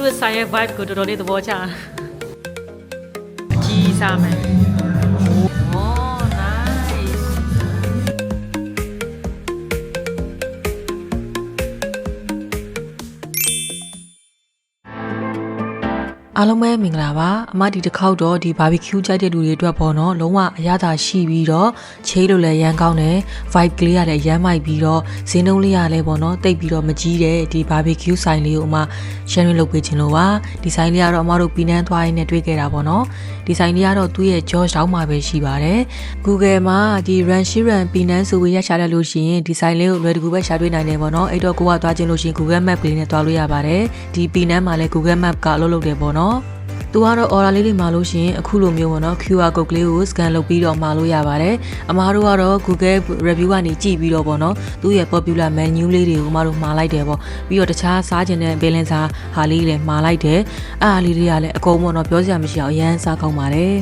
တို့ဆိုင်ရဲ့ vibe ကိုတော်တော်လေးသဘောကျတာကြီးစားမယ် အားလုံးပဲမင်္ဂလာပါအမဒီတစ်ခေါက်တော့ဒီ barbecue ကြိုက်တဲ့လူတွေအတွက်ပေါ့နော်လုံးဝအရသာရှိပြီးတော့ချေးလို့လည်းရမ်းကောင်းတယ် vibe ကလေးကလည်းရမ်းမိုက်ပြီးတော့ဈေးနှုန်းလေးကလည်းပေါ့နော်တိတ်ပြီးတော့မကြီးတဲ့ဒီ barbecue ဆိုင်လေးကိုအမ sharing လုပ်ပေးခြင်းလို့ပါဒီဆိုင်လေးကတော့အမတို့ပြည်နှန်းသွားရင်းနဲ့တွေ့ခဲ့တာပေါ့နော်ဒီဆိုင်လေးကတော့သူ့ရဲ့ George တောင်းမှာပဲရှိပါတယ် Google မှာဒီ Run Shiran ပြည်နှန်းဆိုပြီးရရှာလိုက်လို့ရှိရင်ဒီဆိုင်လေးကိုလွယ်တကူပဲရှာတွေ့နိုင်တယ်ပေါ့နော်အဲ့တော့ကိုကသွားခြင်းလို့ရှိရင် Google Map လေးနဲ့သွားလို့ရပါတယ်ဒီပြည်နှန်းမှာလည်း Google Map ကအလုပ်လုပ်တယ်ပေါ့နော်သူကတော့ order လေးတွေမှာလို့ရှိရင်အခုလိုမျိုးပေါ့နော် QR code ကလေးကို scan လုပ်ပြီးတော့မှာလို့ရပါတယ်အမားတို့ကတော့ Google review ကနေကြည့်ပြီးတော့ပေါ့နော်သူ့ရဲ့ popular menu လေးတွေကိုအမားတို့မှာလိုက်တယ်ပေါ့ပြီးတော့တခြားစားခြင်းတဲ့ balance ဟာလေးတွေလည်းမှာလိုက်တယ်အဲ့အားလေးတွေကလည်းအကုန်ပေါ့နော်ပြောစရာမရှိအောင်အရန်စားကောင်းပါတယ်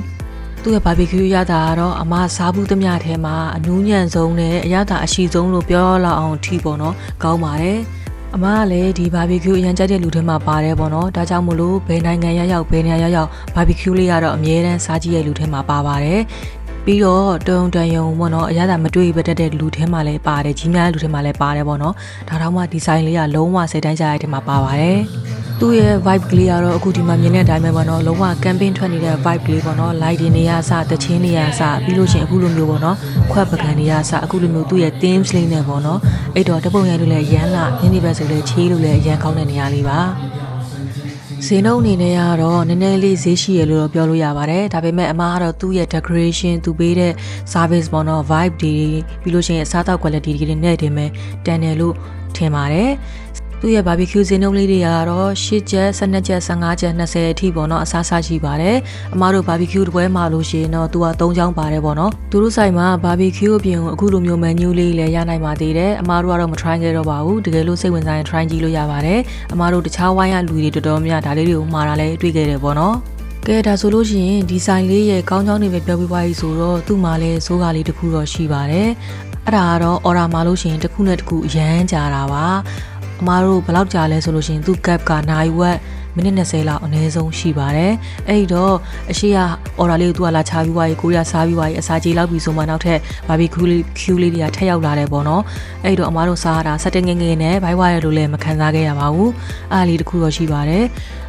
သူ့ရဲ့ barbecue ရတာကတော့အမစားဘူးသမျှထဲမှာအနူးညံ့ဆုံးနဲ့အရသာအရှိဆုံးလို့ပြောလောက်အောင်ထိပေါ့နော်ကောင်းပါတယ် အမကလည်းဒီ barbecue အရန်ကြိုက်တဲ့လူတွေမှာပါတယ်ပေါ့နော်ဒါကြောင့်မလို့ဘယ်နိုင်ငံရရောက်ဘယ်နေရာရရောက် barbecue လေးကတော့အမြဲတမ်းစားကြည့်တဲ့လူတွေမှာပါပါတယ်ပြီးတော့တုံတန်ယုံပေါ့နော်အရသာမတွေ့ဘဲတက်တဲ့လူထဲမှာလည်းပါတယ်ကြီးများတဲ့လူထဲမှာလည်းပါတယ်ပေါ့နော်ဒါတော့မှဒီဇိုင်းလေးကလုံးဝစိတ်တိုင်းကြရတဲ့ထဲမှာပါပါတယ် သူ့ရဲ့ vibe ကလေးကတော့အခုဒီမှာမြင်တဲ့အတိုင်းပဲပေါ့နော်လုံးဝ campaign ထွက်နေတဲ့ vibe ကလေးပေါ့နော် light တွေနေရစတချင်းနေရစပြီးလို့ရှိရင်အခုလိုမျိုးပေါ့နော်ခွက်ပကံနေရစအခုလိုမျိုးသူ့ရဲ့ themes လေးနဲ့ပေါ့နော်အဲ့တော့တပုံရိုက်လို့လည်းရမ်းလာညနေဘက်ဆိုလည်းချေးလို့လည်းရမ်းကောင်းတဲ့နေရာလေးပါဈေးနှုန်းအနေနဲ့ကတော့နည်းနည်းလေးဈေးရှိရလို့တော့ပြောလို့ရပါတယ်ဒါပေမဲ့အမားကတော့သူ့ရဲ့ decoration သူပေးတဲ့ service ပေါ့နော် vibe တွေပြီးလို့ရှိရင်အစားအသောက် quality တွေနဲ့တင်မဲ့တန်တယ်လို့ထင်ပါတယ် သူ့ရဲ့ barbecue ဈေးနှုန်းလေးတွေကတော့10ကျပ်12ကျပ်15ကျပ်20အထိပေါ့နော်အစားစားရှိပါတယ်အမားတို့ barbecue တပွဲမှာလို့ရှိရင်တော့သူက3ချောင်းပါတယ်ပေါ့နော်သူတို့ဆိုင်မှာ barbecue အပြင်ကိုအခုလိုမျိုး menu လေးလည်းရနိုင်ပါသေးတယ်အမားတို့ကတော့မ try ခဲ့တော့ပါဘူးတကယ်လို့စိတ်ဝင်စားရင် try ကြည့်လို့ရပါတယ်အမားတို့တခြားဝိုင်းရလူတွေတော်တော်များများဒါလေးတွေကိုမှားတာလည်းတွေ့ခဲ့တယ်ပေါ့နော်ကဲဒါဆိုလို့ရှိရင်ဒီဆိုင်လေးရဲ့ကောင်းကြောင်းတွေပဲပြောပြပါပြီဆိုတော့သူ့မှာလည်းစိုးကားလေးတစ်ခုတော့ရှိပါတယ်အဲ့ဒါကတော့ order မှာလို့ရှိရင်တစ်ခုနဲ့တစ်ခုအရန်ကြာတာပါ အမားတို့ဘယ်လောက်ကြာလဲဆိုလို့ရှိရင်သူ့ gap ကနိုင်ဝက်မိနစ်20လောက်အနည်းဆုံးရှိပါတယ်အဲ့ဒီတော့အရှိရ order လေးကိုသူကလာချပြီးွားရေးကိုရစားပြီးွားရေးအစာကြေလောက်ပြီးဆိုမှနောက်ထပ် barbecue လေး queue လေးတွေကထက်ရောက်လာတယ်ပေါ့နော်အဲ့ဒီတော့အမားတို့စားရတာစက်တင်ငယ်ငယ်နဲ့ဘိုက်ဝါရလို့လည်းမခံစားခဲ့ရပါဘူးအားလေးတစ်ခုတော့ရှိပါတယ်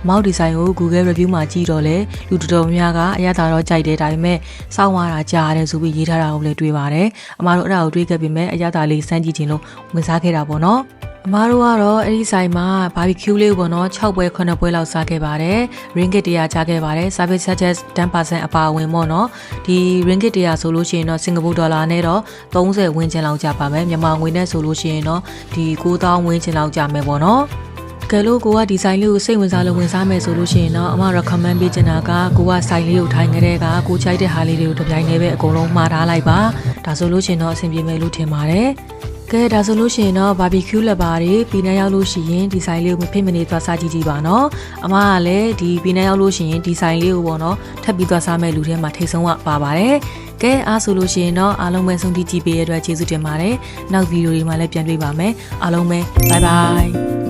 မောက်ဒီဇိုင်းကို Google review မှာကြည့်တော့လေလူတော်တော်များများကအရသာတော့ကြိုက်တယ်ဒါပေမဲ့စောင့်ရတာကြားတယ်ဆိုပြီးရေးထားတာကိုလည်းတွေ့ပါတယ်အမားတို့အဲ့ဒါကိုတွေးခဲ့ပေမဲ့အရသာလေးစမ်းကြည့်ခြင်းလို့ဝင်စားခဲ့တာပေါ့နော် အမားတို့ကတော့အဲ့ဒီဆိုင်မှာ barbecue လေးကိုပေါ့နော်6ပွဲ9ပွဲလောက်စားခဲ့ပါတယ် ringgit 100ချခဲ့ပါတယ် service charges 10%အပါအဝင်ပေါ့နော်ဒီ ringgit 100ဆိုလို့ရှိရင်တော့စင်ကာပူဒေါ်လာနဲ့တော့30ဝန်းကျင်လောက်ကျပါမယ်မြန်မာငွေနဲ့ဆိုလို့ရှိရင်တော့ဒီ9000ဝန်းကျင်လောက်ကျမယ်ပေါ့နော်ကဲလို့ကိုကဒီဆိုင်လေးကိုစိတ်ဝင်စားလို့ဝင်စားမယ်ဆိုလို့ရှိရင်တော့အမ recommend ပေးချင်တာကကိုကဆိုင်လေးကိုထိုင်ကြတဲ့ကကိုချိုက်တဲ့ဟာလေးတွေကိုတစ်ပြိုင်တည်းပဲအကုန်လုံးမှားထားလိုက်ပါဒါဆိုလို့ရှိရင်တော့အဆင်ပြေမယ်လို့ထင်ပါတယ် ကဲဒါဆိုလို့ရှိရင်တော့ barbecue လက်ပါတွေပြည်နှံရောက်လို့ရှိရင်ဒီဆိုင်လေးကိုမဖိမနေသွားစားကြည့်ကြည့်ပါနော်အမကလည်းဒီပြည်နှံရောက်လို့ရှိရင်ဒီဆိုင်လေးကိုပေါ့နော်ထပ်ပြီးသွားစားမဲ့လူထဲမှာထိတ်ဆုံးကပါပါတယ်ကဲအားဆိုလို့ရှိရင်တော့အားလုံးပဲဆုံးဖြတ်ကြည့်ပေးရတဲ့အတွက်ကျေးဇူးတင်ပါတယ်နောက်ဗီဒီယိုတွေမှာလည်းပြန်တွေ့ပါမယ်အားလုံးပဲ bye bye